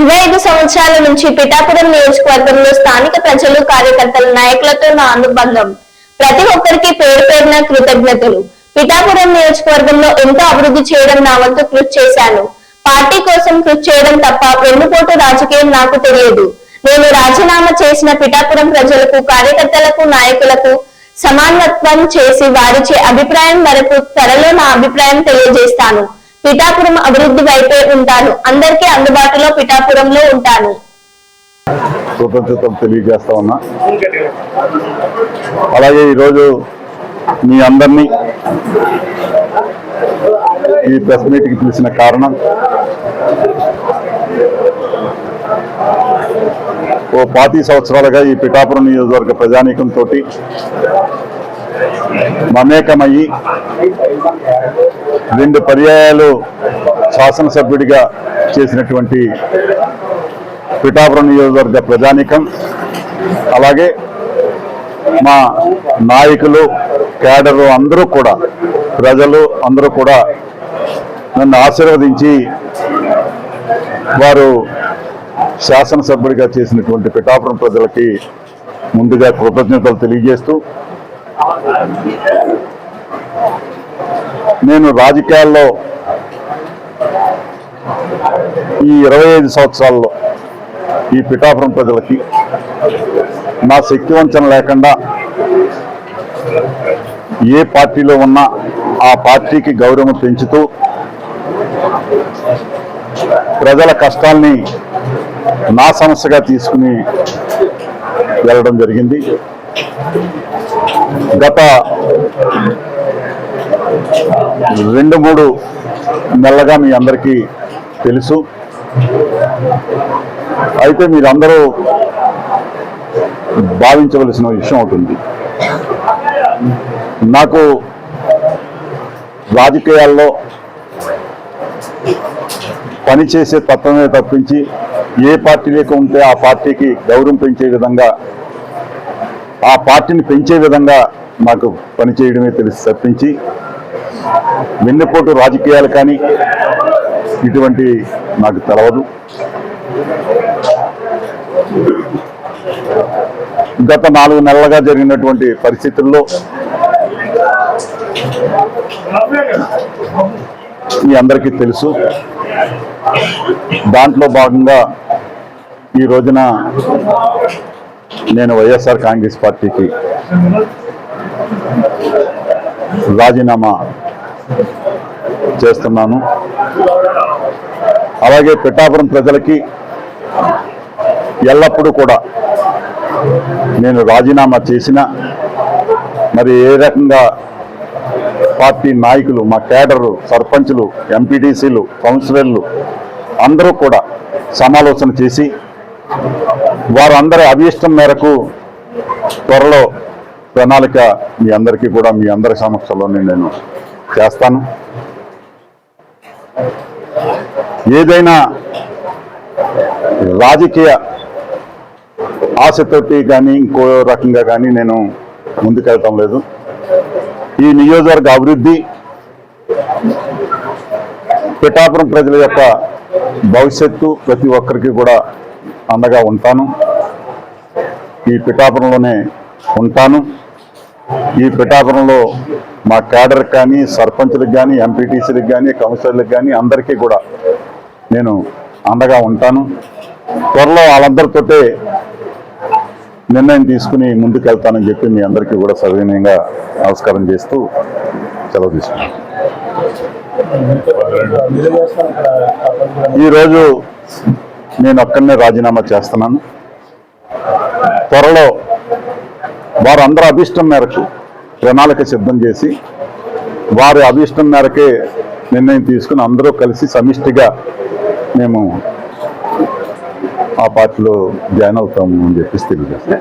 ఇరవై ఐదు సంవత్సరాల నుంచి పిఠాపురం నియోజకవర్గంలో స్థానిక ప్రజలు కార్యకర్తల నాయకులతో నా అనుబంధం. ప్రతి ఒక్కరికి పేరు పేరున కృతజ్ఞతలు. పిఠాపురం నియోజకవర్గంలో ఎంతో అభివృద్ధి చేయడం నా వంతు కృషి చేశాను. పార్టీ కోసం కృషి చేయడం తప్ప వెన్నుపోటు రాజకీయం నాకు తెలియదు. నేను రాజీనామా చేసిన పిఠాపురం ప్రజలకు కార్యకర్తలకు నాయకులకు సమానత్వం చేసి వారిచే అభిప్రాయం వరకు త్వరలో నా అభిప్రాయం తెలియజేస్తాను. పిఠాపురం అభివృద్ధి వైపే ఉంటాను. అందరికీ అందుబాటులో పిఠాపురంలో ఉంటాను. కృతజ్ఞతలు తెలియజేస్తా ఉన్నా. అలాగే ఈరోజు మీ అందరినీ ఈ ప్రెస్ మీట్కి పిలిచిన కారణం ఓ పాతి సంవత్సరాలుగా ఈ పిఠాపురం నియోజకవర్గ ప్రజానీకంతో మమేకమయ్యి రెండు పర్యాయాలు శాసనసభ్యుడిగా చేసినటువంటి పిఠాపురం నియోజకవర్గ ప్రజానీకం అలాగే మా నాయకులు క్యాడరు అందరూ కూడా ప్రజలు అందరూ కూడా నన్ను ఆశీర్వదించి వారు శాసనసభ్యుడిగా చేసినటువంటి పిఠాపురం ప్రజలకి ముందుగా కృతజ్ఞతలు తెలియజేస్తూ నేను రాజకీయాల్లో ఈ ఇరవై ఐదు సంవత్సరాల్లో ఈ పిఠాపురం ప్రజలకి నా శక్తి వంచన లేకుండా ఏ పార్టీలో ఉన్నా ఆ పార్టీకి గౌరవం పెంచుతూ ప్రజల కష్టాల్ని నా సమస్యగా తీసుకుని వెళ్ళడం జరిగింది. గత రెండు మూడు నెలలుగా మీ అందరికీ తెలుసు. అయితే మీరందరూ భావించవలసిన విషయం అవుతుంది నాకు రాజకీయాల్లో పనిచేసే తత్వమే తప్పించి ఏ పార్టీలోకి ఉంటే ఆ పార్టీకి గౌరవం పెంచే విధంగా ఆ పార్టీని పెంచే విధంగా నాకు పనిచేయడమే తెలిసి తప్పించి వెన్నెపోటు రాజకీయాలు కానీ ఇటువంటి నాకు తెలవదు. గత నాలుగు నెలలుగా జరిగినటువంటి పరిస్థితుల్లో మీ అందరికీ తెలుసు. దాంట్లో భాగంగా ఈ రోజున నేను వైఎస్ఆర్ కాంగ్రెస్ పార్టీకి రాజీనామా చేస్తున్నాను. అలాగే పిఠాపురం ప్రజలకి ఎల్లప్పుడూ కూడా నేను రాజీనామా చేసిన మరి ఏ రకంగా పార్టీ నాయకులు మా కేడరు సర్పంచులు ఎంపీటీసీలు కౌన్సిలర్లు అందరూ కూడా సమాలోచన చేసి వారందరి అభీష్టం మేరకు త్వరలో ప్రణాళిక మీ అందరికీ కూడా మీ అందరి సమక్షంలోనే నేను చేస్తాను. ఏదైనా రాజకీయ ఆశతోటి కానీ ఇంకో రకంగా కానీ నేను ముందుకెళ్ళటం లేదు. ఈ నియోజకవర్గ అభివృద్ధి పిఠాపురం ప్రజల యొక్క భవిష్యత్తు ప్రతి ఒక్కరికి కూడా అండగా ఉంటాను. ఈ పిఠాపురంలోనే ఉంటాను. ఈ పిఠాపురంలో మా క్యాడర్ కానీ సర్పంచ్లకు కానీ ఎంపీటీసీలకు కానీ కౌన్సిలర్లకు కానీ అందరికీ కూడా నేను అండగా ఉంటాను. త్వరలో వాళ్ళందరితోటే నిర్ణయం తీసుకుని ముందుకెళ్తానని చెప్పి మీ అందరికీ కూడా సవినయంగా నమస్కారం చేస్తూ సెలవు తీసుకున్నాను ఈరోజు నేను ఒక్కనే రాజీనామా చేస్తున్నాను. త్వరలో వారందరూ అభిష్టం మేరకు ప్రణాళిక సిద్ధం చేసి వారి అభిష్టం మేరకే నిర్ణయం తీసుకుని అందరూ కలిసి సమిష్టిగా మేము ఆ పార్టీలో జాయిన్ అవుతాము అని చెప్పేసి తెలియజేస్తాం.